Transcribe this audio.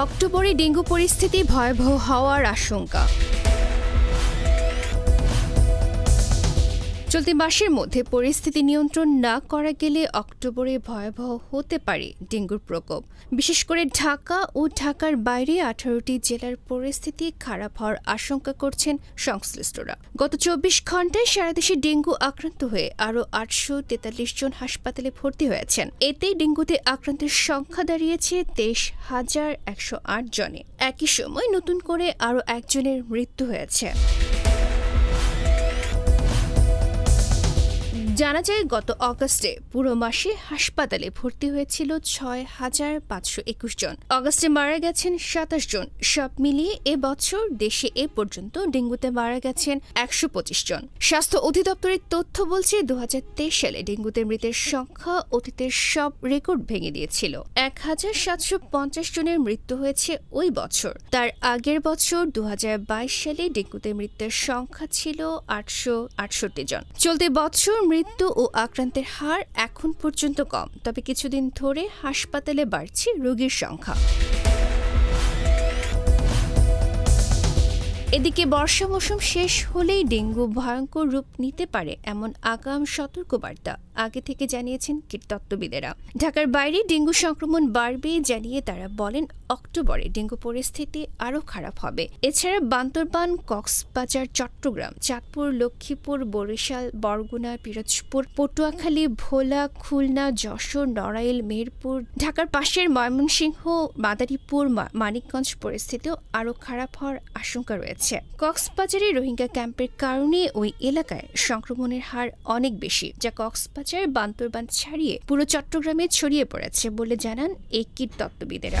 অক্টোবরে ডেঙ্গু পরিস্থিতি ভয়াবহ হওয়ার আশঙ্কা। চলতি মাসের মধ্যে পরিস্থিতি নিয়ন্ত্রণ না করা গেলে অক্টোবরে ভয়াবহ হতে পারে ডেঙ্গুর প্রকোপ। বিশেষ করে ঢাকা ও ঢাকার বাইরে আঠারোটি জেলার পরিস্থিতি খারাপ হওয়ার আশঙ্কা করছেন সংশ্লিষ্টরা। গত চব্বিশ ঘন্টায় সারা দেশে ডেঙ্গু আক্রান্ত হয়ে আরও আটশো তেতাল্লিশ জন হাসপাতালে ভর্তি হয়েছেন। এতে ডেঙ্গুতে আক্রান্তের সংখ্যা দাঁড়িয়েছে তেইশ হাজার একশো আট জনে। একই সময় নতুন করে আরও একজনের মৃত্যু হয়েছে। জানা যায়, গত অগস্টে পুরো মাসে হাসপাতালে ভর্তি হয়েছিল ছয় হাজার পাঁচশো একুশ জন। অগস্টে মারা গেছেন সাতাশ জন। সব মিলিয়ে এ বছর দেশে এ পর্যন্ত ডেঙ্গুতে মারা গেছেন একশো পঁচিশ জন। স্বাস্থ্য অধিদপ্তরের তথ্য বলছে দু হাজার তেইশ সালে ডেঙ্গুতে মৃতের সংখ্যা অতীতের সব রেকর্ড ভেঙে দিয়েছিল। এক হাজার সাতশো পঞ্চাশ জনের মৃত্যু হয়েছে ওই বছর। তার আগের বছর দু হাজার বাইশ সালে ডেঙ্গুতে মৃত্যুর সংখ্যা ছিল আটশো আটষট্টি জন। চলতি বছর মৃত্যু ও আক্রান্তের হার এখন পর্যন্ত কম, তবে কিছুদিন ধরে হাসপাতালে বাড়ছে রোগীর সংখ্যা। এদিকে বর্ষা মৌসুম শেষ হলেই ডেঙ্গু ভয়ঙ্কর রূপ নিতে পারে এমন আগাম সতর্কবার্তা আগে থেকে জানিয়েছেন কীটতত্ত্ববিদেরা। ঢাকার বাইরে ডেঙ্গু সংক্রমণ বাড়বে জানিয়ে তারা বলেন অক্টোবরে ডেঙ্গু পরিস্থিতি আরও খারাপ হবে। এছাড়া বান্তরবান কক্সবাজার, চট্টগ্রাম, চাঁদপুর, লক্ষ্মীপুর, বরিশাল, বরগুনা, পিরোজপুর, পটুয়াখালী, ভোলা, খুলনা, যশোর, নড়াইল মেহেরপুর ঢাকার পাশের ময়মনসিংহ, মাদারীপুর মানিকগঞ্জ পরিস্থিতিও আরও খারাপ হওয়ার আশঙ্কা রয়েছে। কক্সবাজারে রোহিঙ্গা ক্যাম্পের কারণে ওই এলাকায় সংক্রমণের হার অনেক বেশি, যা কক্সবাজার বান্তরবান ছাড়িয়ে পুরো চট্টগ্রামে ছড়িয়ে পড়েছে বলে জানান এই কীট কীটতত্ত্ববিদেরা